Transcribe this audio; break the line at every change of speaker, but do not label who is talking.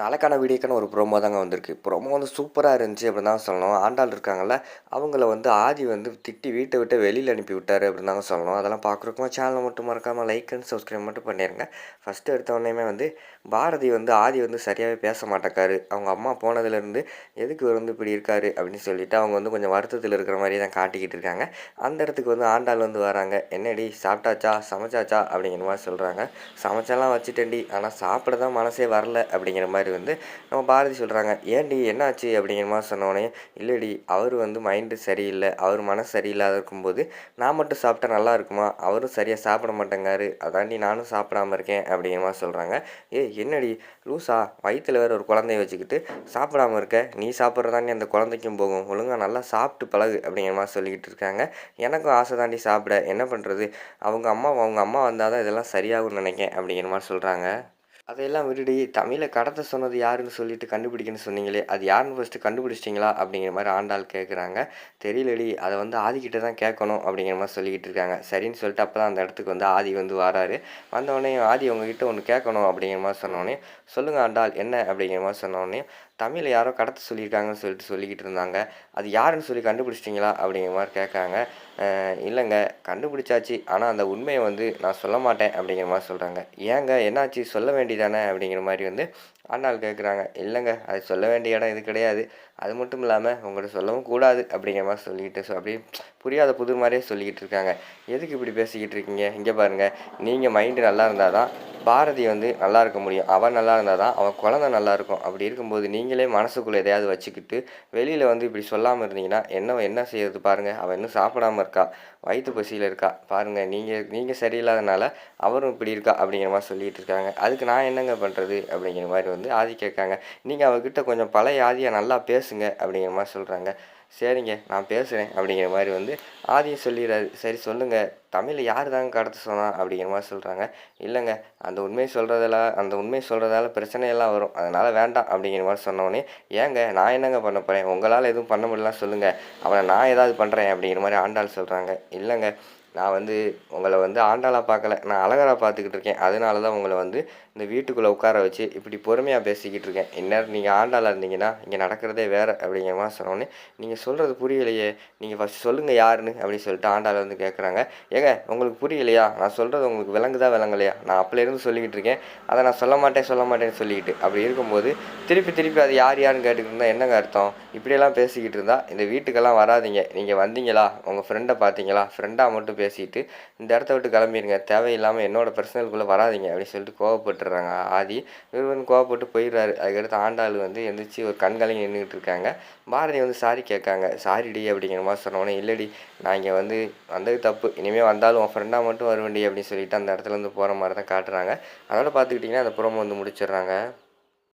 நாளைக்கான வீடியோக்கான ஒரு ப்ரோமோ தாங்க வந்திருக்கு. ப்ரோமோ வந்து சூப்பராக இருந்துச்சு அப்படின்னு தான் சொல்லணும். ஆண்டாள் இருக்காங்கல்ல அவங்கள வந்து ஆதி வந்து திட்டி வீட்டை விட்டு வெளியில் அனுப்பி விட்டார் அப்படின்னு தாங்க சொல்லணும். அதெல்லாம் பார்க்குறக்குமா சேனலை மட்டும் மறக்காமல் லைக் அண்ட் சப்ஸ்கிரைப் மட்டும் பண்ணிடுங்க ஃபஸ்ட்டு எடுத்தோடனே வந்து பாரதி வந்து ஆதி வந்து சரியாகவே பேச மாட்டேக்காரு. அவங்க அம்மா போனதுலேருந்து எதுக்கு இவர் வந்து இப்படி இருக்காரு அப்படின்னு சொல்லிட்டு அவங்க வந்து கொஞ்சம் வருத்தத்தில் இருக்கிற மாதிரி தான் காட்டிக்கிட்டு இருக்காங்க. அந்த இடத்துக்கு வந்து ஆண்டாள் வந்து வராங்க. என்னடி சாப்பிட்டாச்சா? சமைச்சாச்சா? அப்படிங்கிற மாதிரி சொல்கிறாங்க சமைச்செல்லாம் வச்சுட்டேன்டி. ஆனால் சாப்பிட தான் மனசே வரல அப்படிங்கிற மாதிரி வந்து நம்ம பாரதி சொல்கிறாங்க ஏன்டி என்னாச்சு? அப்படிங்கிற மாதிரி சொன்னோடனே இல்லைடி அவர் வந்து மைண்டு சரியில்லை. அவர் மனசு சரியில்லாத இருக்கும்போது நான் மட்டும் சாப்பிட்டா நல்லா இருக்குமா? அவரும் சரியாக சாப்பிட மாட்டேங்காரு. அதாண்டி நானும் சாப்பிடாம இருக்கேன். அப்படிங்கிற மாதிரி சொல்கிறாங்க ஏ என்னடி? லூசா? வயிற்றில் வேறு ஒரு குழந்தைய வச்சுக்கிட்டு சாப்பிடாம இருக்க? நீ சாப்பிட்றதாண்டி அந்த குழந்தைக்கும் போகும். ஒழுங்காக நல்லா சாப்பிட்டு பழகு. அப்படிங்கிற மாதிரி சொல்லிக்கிட்டு இருக்காங்க. எனக்கும் ஆசை தாண்டி சாப்பிட. என்ன பண்ணுறது அவங்க அம்மா அவங்க அம்மா வந்தால் தான் இதெல்லாம் சரியாகும்னு நினைக்கேன். அப்படிங்கிற மாதிரி சொல்கிறாங்க அதையெல்லாம் விட்டுடி தமிழை கடத்த சொன்னது யாருன்னு சொல்லிட்டு கண்டுபிடிக்கணும்னு சொன்னீங்களே அது யாருன்னு ஃபஸ்ட்டு கண்டுபிடிச்சிட்டிங்களா? அப்படிங்கிற மாதிரி ஆண்டாள் கேட்குறாங்க தெரியலடி அதை வந்து ஆதிக்கிட்ட தான் கேட்கணும் அப்படிங்கிற மாதிரி சொல்லிக்கிட்டு இருக்காங்க. சரின்னு சொல்லிட்டு அப்போ தான் அந்த இடத்துக்கு வந்து ஆதி வந்து வராரு. வந்தோடனே ஆதி உங்ககிட்ட ஒன்று கேட்கணும் அப்படிங்கிற மாதிரி சொன்னோடனே சொல்லுங்கள் ஆண்டாள் என்ன? அப்படிங்கிற மாதிரி சொன்னோடனே தமிழை யாரோ கடத்த சொல்லியிருக்காங்கன்னு சொல்லிட்டு சொல்லிக்கிட்டு இருந்தாங்க. அது யாருன்னு சொல்லி கண்டுபிடிச்சிட்டிங்களா அப்படிங்கிற மாதிரி கேட்குறாங்க. இல்லைங்க கண்டுபிடிச்சாச்சு. ஆனால் அந்த உண்மையை வந்து நான் சொல்ல மாட்டேன் அப்படிங்கிற மாதிரி சொல்கிறாங்க ஏங்க என்னாச்சு? சொல்ல வேண்டியதானே அப்படிங்கிற மாதிரி வந்து ஆனால் கேட்குறாங்க இல்லைங்க அது சொல்ல வேண்டிய இடம் இது கிடையாது. அது மட்டும் இல்லாமல் உங்கள்கிட்ட சொல்லவும் கூடாது அப்படிங்கிற மாதிரி சொல்லிக்கிட்டு ஸோ அப்படியே புரியாத புது மாதிரியே சொல்லிக்கிட்டு இருக்காங்க. எதுக்கு இப்படி பேசிக்கிட்டு இருக்கீங்க? இங்கே பாருங்கள் நீங்கள் மைண்டு நல்லா இருந்தால் தான் பாரதி வந்து நல்லா இருக்க முடியும். அவன் நல்லா இருந்தால் தான் அவன் குழந்த நல்லா இருக்கும். அப்படி இருக்கும்போது நீங்களே மனசுக்குள்ளே எதையாவது வச்சுக்கிட்டு வெளியில் வந்து இப்படி சொல்லாமல் இருந்தீங்கன்னா என்ன என்ன செய்யறது பாருங்கள் அவன் இன்னும் சாப்பிடாம இருக்கா? வயிற்று பசியில் இருக்கா? பாருங்கள் நீங்கள் நீங்கள் சரியில்லாதனால அவரும் இப்படி இருக்கா? அப்படிங்கிற மாதிரி சொல்லிகிட்டு இருக்காங்க. அதுக்கு நான் என்னங்க பண்ணுறது அப்படிங்கிற மாதிரி வந்து ஆதி கேட்காங்க. நீங்கள் அவகிட்ட கொஞ்சம் பழைய ஆதியை நல்லா பேசுங்க அப்படிங்கிற மாதிரி சொல்கிறாங்க சரிங்க நான் பேசுகிறேன் அப்படிங்கிற மாதிரி வந்து ஆதியை சொல்லிடுறாரு சரி சொல்லுங்கள் தமிழ் யார் தாங்க கடத்த சொன்னான் அப்படிங்கிற மாதிரி சொல்கிறாங்க இல்லைங்க அந்த உண்மையை சொல்கிறதெல்லாம் அந்த உண்மையை சொல்கிறதால பிரச்சனையெல்லாம் வரும். அதனால் வேண்டாம் அப்படிங்கிற மாதிரி சொன்னோடனே ஏங்க நான் என்னங்க பண்ண போகிறேன் உங்களால் எதுவும் பண்ண முடியலாம் சொல்லுங்கள் அவனை நான் ஏதாவது பண்ணுறேன் அப்படிங்கிற மாதிரி ஆண்டாள் சொல்கிறாங்க இல்லைங்க நான் வந்து உங்களை வந்து ஆண்டாளாக பார்க்கல. நான் அழகராக பார்த்துக்கிட்டு இருக்கேன். அதனால தான் உங்களை வந்து இந்த வீட்டுக்குள்ளே உட்கார வச்சு இப்படி பொறுமையாக பேசிக்கிட்டு இருக்கேன். இந்நேரம் நீங்கள் ஆண்டாளாக இருந்தீங்கன்னா இங்கே நடக்கிறதே வேறு அப்படிங்கிற மாதிரி சொன்னோன்னே நீங்கள் சொல்கிறது புரியலையே. நீங்கள் ஃபஸ்ட் சொல்லுங்கள் யாருன்னு அப்படின்னு சொல்லிட்டு ஆண்டாள் வந்து கேட்குறாங்க ஏங்க உங்களுக்கு புரியலையா? நான் சொல்கிறது உங்களுக்கு விளங்குதா விளங்கலையா? நான் அப்போலேருந்து சொல்லிக்கிட்டு இருக்கேன். அதை நான் சொல்ல மாட்டேன் சொல்ல மாட்டேன்னு சொல்லிக்கிட்டு அப்படி இருக்கும்போது திருப்பி திருப்பி அது யார் யாருன்னு கேட்டுக்கிட்டு இருந்தால் என்னங்க அர்த்தம்? இப்படியெல்லாம் பேசிக்கிட்டு இருந்தால் இந்த வீட்டுக்கெல்லாம் வராதிங்க. நீங்கள் வந்தீங்களா? உங்கள் ஃப்ரெண்டை பார்த்தீங்களா? ஃப்ரெண்டாக மட்டும் பே பேசிட்டு இந்த இடத்த விட்டு கிளம்பிடுங்க. தேவையில்லாமல் என்னோட பர்சனலுக்குள்ளே வராதிங்க அப்படின்னு சொல்லிட்டு கோவப்பட்டுறாங்க. ஆதி இவர் கோவப்பட்டு போயிடுறாரு. அதுக்கடுத்து ஆண்டாள் வந்து எந்திரிச்சு ஒரு கண்கலங்கி நின்றுக்கிட்டு இருக்காங்க. பாரதி வந்து சாரி கேட்காங்க. சாரிடி அப்படிங்கிற மாதிரி சொன்னோன்னே இல்லடி நான் இங்கே வந்து வந்தது தப்பு. இனிமேல் வந்தாலும் உன் ஃப்ரெண்டாக மட்டும் வருவேண்டி அப்படின்னு சொல்லிட்டு அந்த இடத்துலேருந்து போகிற மாதிரி தான் காட்டுறாங்க. அதோட பார்த்துக்கிட்டிங்கன்னா அந்த புறம் வந்து முடிச்சிடுறாங்க.